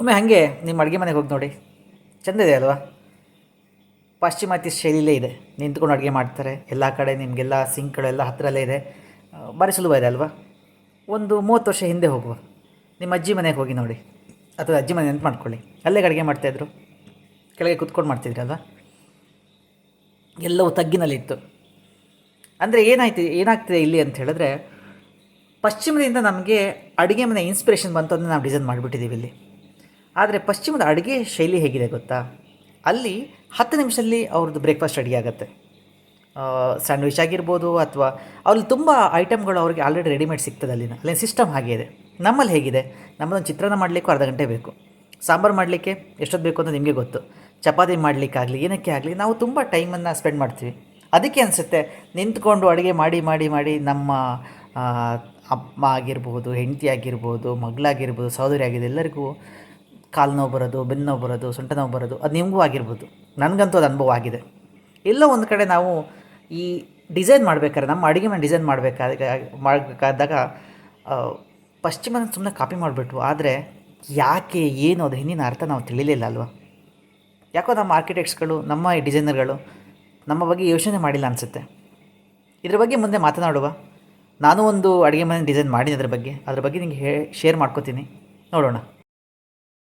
ಒಮ್ಮೆ ಹಾಗೆ ನಿಮ್ಮ ಅಡುಗೆ ಮನೆಗೆ ಹೋಗಿ ನೋಡಿ. ಚೆಂದ ಇದೆ ಅಲ್ವಾ? ಪಾಶ್ಚಿಮಾತ್ಯ ಶೈಲಿಲೇ ಇದೆ. ನಿಂತ್ಕೊಂಡು ಅಡುಗೆ ಮಾಡ್ತಾರೆ. ಎಲ್ಲ ಕಡೆ ನಿಮಗೆಲ್ಲ ಸಿಂಕ್ಗಳೆಲ್ಲ ಹತ್ತಿರಲ್ಲೇ ಇದೆ. ಭಾರಿ ಸುಲಭ ಇದೆ ಅಲ್ವಾ? ಒಂದು ಮೂವತ್ತು ವರ್ಷ ಹಿಂದೆ ಹೋಗುವ. ನಿಮ್ಮ ಅಜ್ಜಿ ಮನೆಗೆ ಹೋಗಿ ನೋಡಿ. ಅಥವಾ ಅಜ್ಜಿ ಮನೆ ನೆನ್ಪು ಮಾಡ್ಕೊಳ್ಳಿ. ಅಲ್ಲೇ ಅಡುಗೆ ಮಾಡ್ತಾಯಿದ್ರು ಕೆಳಗೆ ಕುತ್ಕೊಂಡು ಮಾಡ್ತಿದ್ರಲ್ವಾ ಎಲ್ಲವೂ ತಗ್ಗಿನಲ್ಲಿತ್ತು ಅಂದರೆ ಏನಾಯ್ತು, ಏನಾಗ್ತಿದೆ ಇಲ್ಲಿ ಅಂತ ಹೇಳಿದ್ರೆ, ಪಶ್ಚಿಮದಿಂದ ನಮಗೆ ಅಡುಗೆ ಮನೆ ಇನ್ಸ್ಪಿರೇಷನ್ ಬಂತು ಅದನ್ನು ನಾವು ಡಿಸೈನ್ ಮಾಡಿಬಿಟ್ಟಿದ್ದೀವಿ ಇಲ್ಲಿ. ಆದರೆ ಪಶ್ಚಿಮದ ಅಡುಗೆ ಶೈಲಿ ಹೇಗಿದೆ ಗೊತ್ತಾ? ಅಲ್ಲಿ ಹತ್ತು ನಿಮಿಷದಲ್ಲಿ ಅವ್ರದ್ದು ಬ್ರೇಕ್ಫಾಸ್ಟ್ ರೆಡಿ ಆಗುತ್ತೆ. ಸ್ಯಾಂಡ್ವಿಚ್ ಆಗಿರ್ಬೋದು ಅಥವಾ ಅಲ್ಲಿ ತುಂಬ ಐಟಮ್ಗಳು ಅವ್ರಿಗೆ ಆಲ್ರೆಡಿ ರೆಡಿಮೇಡ್ ಸಿಗ್ತದೆ ಅಲ್ಲಿನ. ಅಲ್ಲಿನ ಸಿಸ್ಟಮ್ ಹಾಗೆ ಇದೆ. ನಮ್ಮಲ್ಲಿ ಹೇಗಿದೆ? ನಮ್ಮದೊಂದು ಚಿತ್ರಾನ್ನ ಮಾಡಲಿಕ್ಕೂ ಅರ್ಧ ಗಂಟೆ ಬೇಕು. ಸಾಂಬಾರು ಮಾಡಲಿಕ್ಕೆ ಎಷ್ಟೊತ್ತು ಬೇಕು ಅಂತ ನಿಮಗೆ ಗೊತ್ತು. ಚಪಾತಿ ಮಾಡಲಿಕ್ಕಾಗಲಿ, ಏನಕ್ಕೆ ಆಗಲಿ, ನಾವು ತುಂಬ ಟೈಮನ್ನು ಸ್ಪೆಂಡ್ ಮಾಡ್ತೀವಿ. ಅದಕ್ಕೆ ಅನಿಸುತ್ತೆ ನಿಂತ್ಕೊಂಡು ಅಡುಗೆ ಮಾಡಿ ಮಾಡಿ ಮಾಡಿ ನಮ್ಮ ಅಮ್ಮ ಆಗಿರ್ಬೋದು, ಹೆಂಡತಿ ಆಗಿರ್ಬೋದು, ಮಗಳಾಗಿರ್ಬೋದು, ಸಹೋದರಿ ಆಗಿದೆ ಎಲ್ಲರಿಗೂ ಕಾಲು ನೋವು ಬರೋದು, ಬೆನ್ನು ನೋವು ಬರೋದು, ಸೊಂಟ ನೋವು ಬರೋದು, ಅದು ನಿಮಗೂ ಆಗಿರ್ಬೋದು. ನನಗಂತೂ ಅದು ಅನುಭವ ಆಗಿದೆ. ಎಲ್ಲೋ ಒಂದು ಕಡೆ ನಾವು ಈ ಡಿಸೈನ್ ಮಾಡಬೇಕಾದ್ರೆ, ನಮ್ಮ ಅಡುಗೆ ಮನೆ ಡಿಸೈನ್ ಮಾಡಬೇಕಾದ, ಮಾಡಬೇಕಾದಾಗ ಪಶ್ಚಿಮನ ಸುಮ್ಮನೆ ಕಾಪಿ ಮಾಡಿಬಿಟ್ವು. ಆದರೆ ಯಾಕೆ, ಏನು, ಅದು ಹಿಂದಿನ ಅರ್ಥ ನಾವು ತಿಳಿಲಿಲ್ಲ ಅಲ್ವಾ? ಯಾಕೋ ನಮ್ಮ ಆರ್ಕಿಟೆಕ್ಟ್ಸ್ಗಳು, ನಮ್ಮ ಈ ಡಿಸೈನರ್ಗಳು ನಮ್ಮ ಬಗ್ಗೆ ಯೋಚನೆ ಮಾಡಿಲ್ಲ ಅನಿಸುತ್ತೆ. ಇದ್ರ ಬಗ್ಗೆ ಮುಂದೆ ಮಾತನಾಡುವ. ನಾನು ಒಂದು ಅಡುಗೆ ಮನೆ ಡಿಸೈನ್ ಮಾಡಿದ್ದೀನಿ ಅದ್ರ ಬಗ್ಗೆ. ಅದ್ರ ಬಗ್ಗೆ ನಿಮಗೆ ಹೇ, ಶೇರ್ ಮಾಡ್ಕೋತೀನಿ. ನೋಡೋಣ.